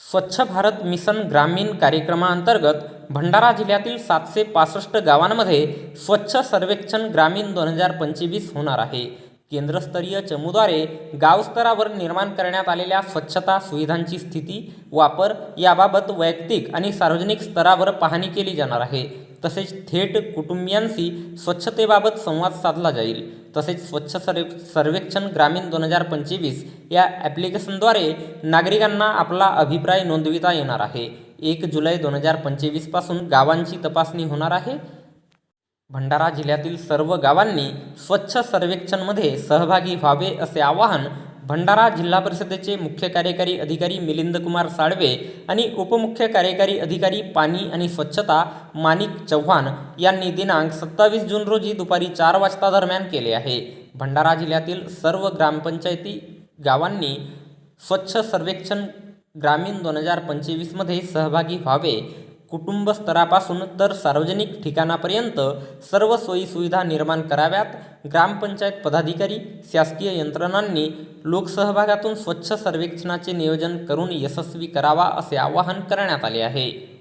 स्वच्छ भारत मिशन ग्रामीण कार्यक्रमाअंतर्गत भंडारा जिल्ह्यातील सातशे पासष्ट गावांमध्ये स्वच्छ सर्वेक्षण ग्रामीण दोन हजार पंचवीस होणार आहे. केंद्रस्तरीय चमूद्वारे गावस्तरावर निर्माण करण्यात आलेल्या स्वच्छता सुविधांची स्थिती वापर याबाबत वैयक्तिक आणि सार्वजनिक स्तरावर पाहणी केली जाणार आहे. तसेच थेट कुटुंबियांशी स्वच्छतेबाबत संवाद साधला जाईल. तसेच स्वच्छ सर्वे सर्वेक्षण ग्रामीण दोन हजार पंचवीस या ॲप्लिकेशनद्वारे नागरिकांना आपला अभिप्राय नोंदविता येणार आहे. एक जुलै दोन हजार पंचवीसपासून गावांची तपासणी होणार आहे. भंडारा जिल्ह्यातील सर्व गावांनी स्वच्छ सर्वेक्षणमध्ये सहभागी व्हावे असे आवाहन भंडारा जिल्हा परिषदेचे मुख्य कार्यकारी अधिकारी मिलिंद कुमार साळवे आणि उपमुख्य कार्यकारी अधिकारी पाणी आणि स्वच्छता माणिक चव्हाण यांनी दिनांक सत्तावीस जून रोजी दुपारी चार वाजता दरम्यान केले आहे. भंडारा जिल्ह्यातील सर्व ग्रामपंचायती गावांनी स्वच्छ सर्वेक्षण ग्रामीण दोन हजार पंचवीसमध्ये सहभागी व्हावे कुटुंब स्तरापासून तर सार्वजनिक ठिकाणापर्यंत सर्व सोयीसुविधा निर्माण कराव्यात. ग्रामपंचायत पदाधिकारी शासकीय यंत्रणांनी लोकसहभागातून स्वच्छ सर्वेक्षणाचे नियोजन करून यशस्वी करावा असे आवाहन करण्यात आले आहे.